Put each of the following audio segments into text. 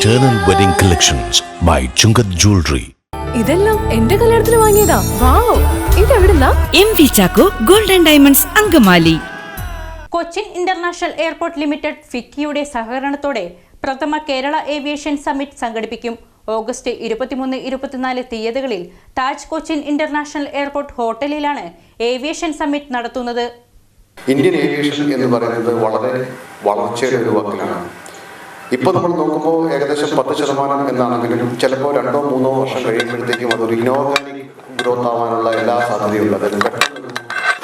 Eternal Wedding Collections by Chungat Jewelry. ഇതെല്ലാം എന്റെ കല്യാണത്തിന് വാങ്ങിയതാ. Wow. ഇതെവിടുന്നാ? M V Chacko golden diamonds Angamaly. Cochin international airport limited ഫിക്കിയുടെ സഹകരണത്തോടെ പ്രഥമ കേരള ഏവിയേഷൻ സമ്മിറ്റ് സംഘടിപ്പിക്കും. ഓഗസ്റ്റ് ഇരുപത്തിമൂന്ന് ഇരുപത്തിനാല് തീയതികളിൽ താജ് കൊച്ചിൻ ഇന്റർനാഷണൽ എയർപോർട്ട് ഹോട്ടലിലാണ് ഏവിയേഷൻ സമ്മിറ്റ് നടത്തുന്നത്. ഇന്ത്യൻ ഏവിയേഷൻ എന്ന് പറയുന്നത് വളരെ വളർച്ചയുടെ ഒരു വക്കിലാണ്. ഇപ്പോൾ നമ്മൾ നോക്കുമ്പോൾ ഏകദേശം പത്ത് ശതമാനം എന്നാണെങ്കിലും ചിലപ്പോൾ രണ്ടോ മൂന്നോ വർഷം കഴിയുമ്പോഴത്തേക്കും അതൊരു ഇനോർഗാനിക് ഗ്രോത്ത് ആവാനുള്ള എല്ലാ സാധ്യതയുണ്ട്. അതായത്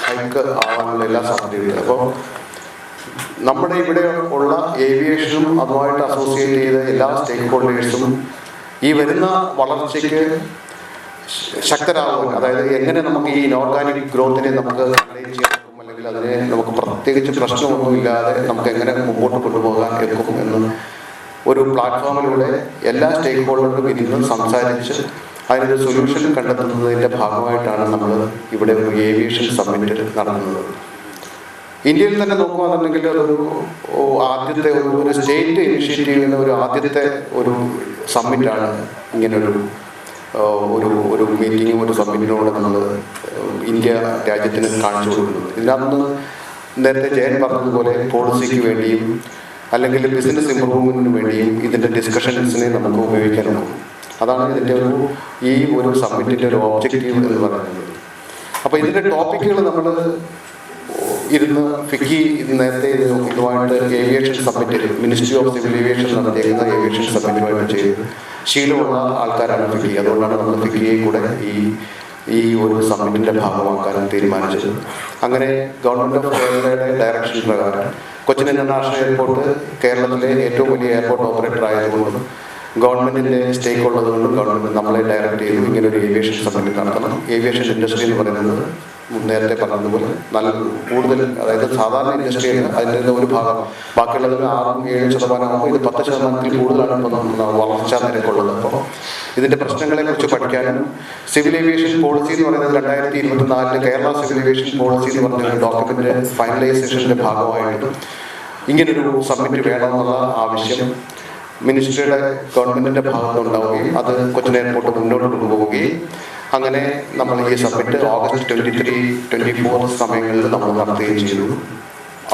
ഹൈക്ക് ആവാനുള്ള എല്ലാ സാധ്യതയുണ്ട്. അപ്പോൾ നമ്മുടെ ഇവിടെ ഉള്ള ഏവിയേഷനും അതുമായിട്ട് അസോസിയേറ്റ് ചെയ്ത എല്ലാ സ്റ്റേക്ക് ഹോൾഡേഴ്സും ഈ വരുന്ന വളർച്ചയ്ക്ക് ശക്തരാകും അതായത് എങ്ങനെ നമുക്ക് ഈ ഇനോർഗാനിക് ഗ്രോത്തിനെ നമുക്ക് ചെയ്യാൻ അല്ലെങ്കിൽ അതിനെ നമുക്ക് പ്രത്യേകിച്ച് പ്രശ്നമൊന്നുമില്ലാതെ നമുക്ക് എങ്ങനെ മുമ്പോട്ട് കൊണ്ടുപോകാൻ എടുക്കും എന്ന് ഒരു പ്ലാറ്റ്ഫോമിലൂടെ എല്ലാ സ്റ്റേക്ക് ഹോൾഡറും ഇരുന്ന് സംസാരിച്ച് അതിനൊരു സൊല്യൂഷൻ കണ്ടെത്തുന്നതിന്റെ ഭാഗമായിട്ടാണ് നമ്മൾ ഇവിടെ ഒരു ഏവിയേഷൻ സമ്മിറ്റ് നടത്തുന്നത്. ഇന്ത്യയിൽ തന്നെ നോക്കുകയാണെന്നുണ്ടെങ്കിൽ അതൊരു ആദ്യത്തെ ഒരു സ്റ്റേറ്റ് ഇനിഷ്യേറ്റീവ് ചെയ്യുന്ന ഒരു ആദ്യത്തെ ഒരു സമ്മിറ്റാണ് ഇങ്ങനൊരു ഒരു ഒരു മീറ്റിങ്ങും ഒരു സമ്മിറ്റിനോട് നമ്മൾ ഇന്ത്യ രാജ്യത്തിന് കാണിച്ചു കൊടുക്കുന്നത് ഇതിനകത്ത് നേരത്തെ ജയൻ പറഞ്ഞതുപോലെ പോളിസിക്ക് വേണ്ടിയും അല്ലെങ്കിൽ ബിസിനസ് ഇമ്പ്രൂവ്മെന്റിന് വേണ്ടിയും ഇതിന്റെ ഡിസ്കഷൻസിനെ നമുക്ക് ഉപയോഗിക്കാനുള്ളൂ അതാണ് ഇതിന്റെ ഒരു ഈ ഒരു സബ്മിറ്റിന്റെ ഒരു ഓബ്ജക്റ്റീവ് എന്ന് പറയുന്നത്. അപ്പോൾ ഇതിന്റെ ടോപ്പിക്കുകൾ നമ്മൾ ഇരുന്ന് ഫിക്കി നേരത്തെ ഇത് ഇതുമായിട്ട് aviation submit ministry of civil aviation നടത്തിയിരിക്കുന്ന aviation സബ്മിറ്റുമായിട്ട് ചെയ്ത്. ശീലമുള്ള ആൾക്കാരാണ് ഫിക്കി. അതുകൊണ്ടാണ് നമ്മൾ ഫിക്കിയെ കൂടെ ഈ ഈ ഒരു സബ്മിറ്റിന്റെ ഭാഗമാക്കാനും തീരുമാനിച്ചത്. അങ്ങനെ ഗവൺമെന്റ് ഓഫ് കേരളയുടെ ഡയറക്ഷൻ പ്രകാരം കൊച്ചിൻ ഇന്റർനാഷണൽ എയർപോർട്ട് കേരളത്തിലെ ഏറ്റവും വലിയ എയർപോർട്ട് ഓപ്പറേറ്റർ ആയതുകൊണ്ടും ഗവൺമെന്റിന്റെ സ്റ്റേക്ക് ഉള്ളതുകൊണ്ടും ഗവൺമെന്റ് നമ്മളെ ഡയറക്റ്റ് ചെയ്തു. ഇങ്ങനെ ഒരു ഏവിയേഷൻ സമിതി നടത്തണം. ഏവിയേഷൻ ഇൻഡസ്ട്രി എന്ന് പറയുന്നത് നേരത്തെ പറഞ്ഞതുപോലെ നല്ല കൂടുതൽ അതായത് സാധാരണ ഇൻഡസ്ട്രിയിൽ അതിന്റെ ഒരു ഭാഗം ബാക്കിയുള്ളത് ആറും ഏഴ് ശതമാനമാകുമ്പോൾ ഇത് പത്ത് ശതമാനത്തിൽ കൂടുതലാണ് ഇപ്പോൾ വളർച്ചാ നിരക്കുള്ളത് അപ്പോൾ ഇതിന്റെ പ്രശ്നങ്ങളെ കുറിച്ച് പഠിക്കാനും സിവിൽ ഏവിയേഷൻ പോളിസി എന്ന് പറയുന്നത് രണ്ടായിരത്തി ഇരുപത്തി നാലിലെ കേരള സിവിൽ ഏവിയേഷൻ പോളിസി എന്ന് പറഞ്ഞ ഡോക്യുമെന്റ് ഫൈനലൈസേഷന്റെ ഭാഗമായിട്ട് ഇങ്ങനൊരു സബ്മിറ്റ് വേണമെന്നുള്ള ആവശ്യം മിനിസ്ട്രിയുടെ ഗവൺമെന്റിന്റെ ഭാഗത്തുണ്ടാവുകയും അത് കൊച്ചിൻ എയർപോർട്ട് മുന്നോട്ട് കൊണ്ടുപോവുകയും അങ്ങനെ നമ്മൾ ഈ submit August twenty three twenty four സമയങ്ങളിൽ നമ്മൾ നടത്തുകയും ചെയ്തു.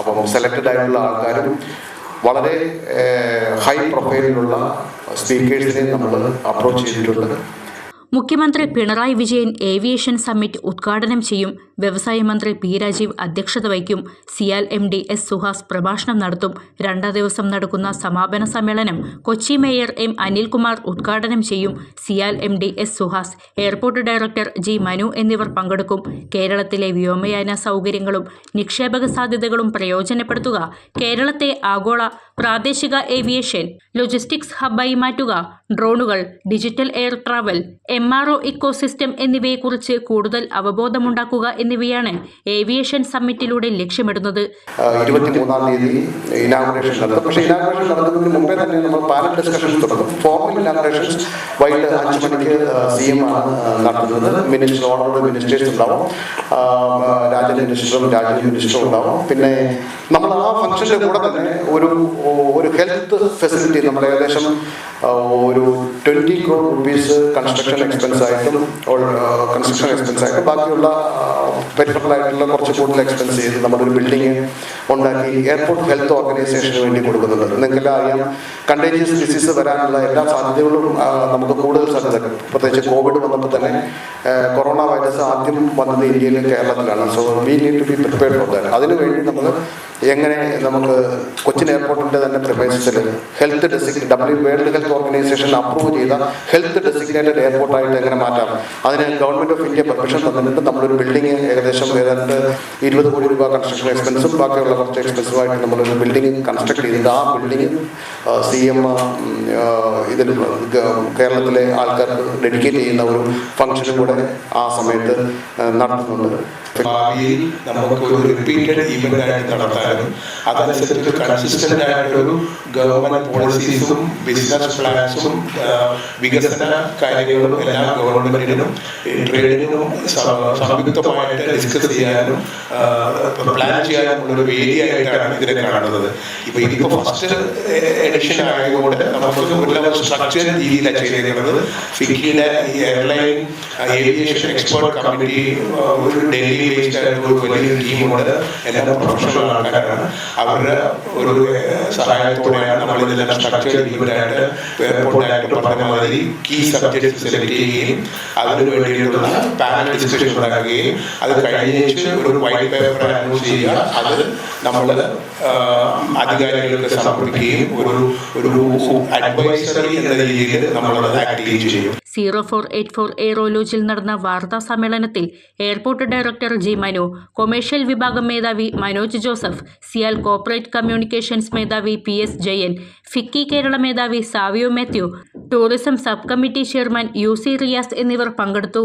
അപ്പം സെലക്റ്റഡ് ആയിട്ടുള്ള ആൾക്കാരും വളരെ ഹൈ പ്രൊഫൈലിലുള്ള സ്പീക്കേഴ്സിനെ നമ്മൾ അപ്രോച്ച് ചെയ്തിട്ടുണ്ട്. മുഖ്യമന്ത്രി പിണറായി വിജയൻ ഏവിയേഷൻ സമ്മിറ്റ് ഉദ്ഘാടനം ചെയ്യും. വ്യവസായ മന്ത്രി പി രാജീവ് അധ്യക്ഷത വഹിക്കും. CIAL M D S Suhas പ്രഭാഷണം നടത്തും. രണ്ടാം ദിവസം നടക്കുന്ന സമാപന സമ്മേളനം കൊച്ചി മേയർ എം അനിൽകുമാർ ഉദ്ഘാടനം ചെയ്യും. CIAL M D S Suhas airport director G Manu എന്നിവർ പങ്കെടുക്കും. കേരളത്തിലെ വ്യോമയാന സൗകര്യങ്ങളും നിക്ഷേപക സാധ്യതകളും പ്രയോജനപ്പെടുത്തുക. കേരളത്തെ ആഗോള പ്രാദേശിക ഏവിയേഷൻ ലോജിസ്റ്റിക്സ് ഹബ്ബായി മാറ്റുക. ഡ്രോണുകൾ digital air travel M R O ecosystem എന്നിവയെക്കുറിച്ച് കൂടുതൽ അവബോധമുണ്ടാക്കുക എന്നിവയാണ് ഏവിയേഷൻ സമ്മിറ്റിലൂടെ ലക്ഷ്യമിടുന്നത്. പക്ഷേ മുമ്പേ തന്നെ നമ്മൾ ഡിസ്കഷൻ തുടങ്ങും. അഞ്ച് മണിക്ക് ആണ് മിനിസ്റ്റർ രാജ്യ മിനിസ്റ്ററും ഉണ്ടാവും. പിന്നെ നമ്മൾ ആ ഫംഗ്ഷന്റെ കൂടെ തന്നെ ഒരു ഹെൽത്ത് ഫെസിലിറ്റി നമ്മൾ ഏകദേശം ഒരു twenty crore rupees construction expense ആയിട്ടും കൺസ്ട്രക്ഷൻ എക്സ്പെൻസ് ആയിട്ടും ബാക്കിയുള്ള പെരിഫറലായിട്ടുള്ള കുറച്ച് കൂടുതൽ എക്സ്പെൻസ് ചെയ്ത് നമ്മളൊരു ബിൽഡിംഗ് ഉണ്ടാക്കി എയർപോർട്ട് ഹെൽത്ത് ഓർഗനൈസേഷന് വേണ്ടി കൊടുക്കുന്നുണ്ട് നിങ്ങൾക്കെല്ലാം അറിയാം കണ്ടേജിയസ് ഡിസീസ് വരാനുള്ള എല്ലാ സാധ്യതകളും നമുക്ക് കൂടുതൽ സാധ്യത പ്രത്യേകിച്ച് കോവിഡ് വന്നപ്പോൾ തന്നെ കൊറോണ വൈറസ് ആദ്യം വന്നത് ഇന്ത്യയിൽ കേരളത്തിലാണ്. So we need to be prepared for that അതിനുവേണ്ടി നമ്മൾ എങ്ങനെ നമുക്ക് കൊച്ചിൻ എയർപോർട്ടിന്റെ തന്നെ health ഡെസിഗ് W world health organization approve ചെയ്ത ഹെൽത്ത് ഡെസിഗ്നേറ്റഡ് എയർപോർട്ടായിട്ട് എങ്ങനെ മാറ്റാം? അതിന് ഗവൺമെന്റ് ഓഫ് ഇന്ത്യ പെർമിഷൻ തന്നിട്ട് നമ്മളൊരു ബിൽഡിംഗ് ഏകദേശം ഏതാണ്ട് ഇരുപത് കോടി രൂപ കൺസ്ട്രക്ഷൻ എക്സ്പെൻസും ബാക്കിയുള്ള കുറച്ച് എക്സ്പെൻസുമായിട്ട് നമ്മളൊരു ബിൽഡിംഗ് കൺസ്ട്രക്ട് ചെയ്തിട്ട് ആ ബിൽഡിംഗ് സി എം ഇതിൽ കേരളത്തിലെ ആൾക്കാർക്ക് ഡെഡിക്കേറ്റ് ചെയ്യുന്ന ഒരു ഫംഗ്ഷനും കൂടെ ആ സമയത്ത് നടത്തുന്നുണ്ട്. ഭാവിയിൽ നമുക്ക് ഒരു റിപ്പീറ്റഡ് ഇവന്റ് ആയിട്ട് നടത്താനും അതനുസരിച്ച് കൺസിസ്റ്റന്റ് ആയിട്ടൊരു ഗവൺമെന്റ് പോളിസീസും ബിസിനസ് പ്ലാൻസും വികസന കാര്യങ്ങളും എല്ലാം ഗവൺമെന്റിനും ട്രേഡിനും സംയുക്തമായിട്ട് ഡിസ്കസ് ചെയ്യാനും പ്ലാൻ ചെയ്യാനുമുള്ള ഒരു വേദിയായിട്ടാണ് ഇതിനെ കാണുന്നത്. ഇപ്പൊ ഇതിപ്പോ ഫസ്റ്റ് എഡിഷൻ ആയതുകൊണ്ട് നമുക്ക് ഒരു സ്ട്രക്ചർ രീതിയിലാണ് ചെയ്തിരിക്കുന്നത്. ഫിക്കിയുടെ എയർലൈൻ ഏവിയേഷൻ എക്സ്പേർട്ട് കമ്മിറ്റി ഒരു ഡൽഹി ആയിട്ടുള്ള ഒരു വലിയ ടീമുണ്ട്. എല്ലാം പ്രൊഫഷണൽ ആൾക്കാരാണ്. അവരുടെ ഒരു സഹായത്തോടെയാണ് നമ്മൾ ഇതെല്ലാം സ്ട്രക്ചർ ലീവറായിട്ട് എയർപോർട്ടായിട്ട് പറഞ്ഞ മാതിരി കീ സബ്ജക്ട് സെലക്ട് ചെയ്യുകയും അതിനു വേണ്ടിയിട്ടുള്ള പാനൽ ഡിസ്കഷൻ ഉണ്ടാക്കുകയും അത് കഴിഞ്ഞിട്ട് ഒരു വൈറ്റ് പേപ്പർ അനൗൺസ് ചെയ്യുക. അത് നമ്മൾ അധികാരികൾക്ക് സമർപ്പിക്കുകയും ഒരു ഒരു അഡ്വൈസറി എന്ന രീതിയിൽ നമ്മൾ ആക്ടിവേറ്റ് ചെയ്യും. സീറോ ഫോർ എയ്റ്റ് ഫോർ എയ്റോലോജിൽ നടന്ന വാർത്താ സമ്മേളനത്തിൽ airport director G Manu commercial വിഭാഗം മേധാവി Manoj Joseph CIAL corporate communications മേധാവി P S Jayan FICCI Kerala മേധാവി Savio Mathew tourism sub committee chairman U C Riyas എന്നിവർ പങ്കെടുത്തു.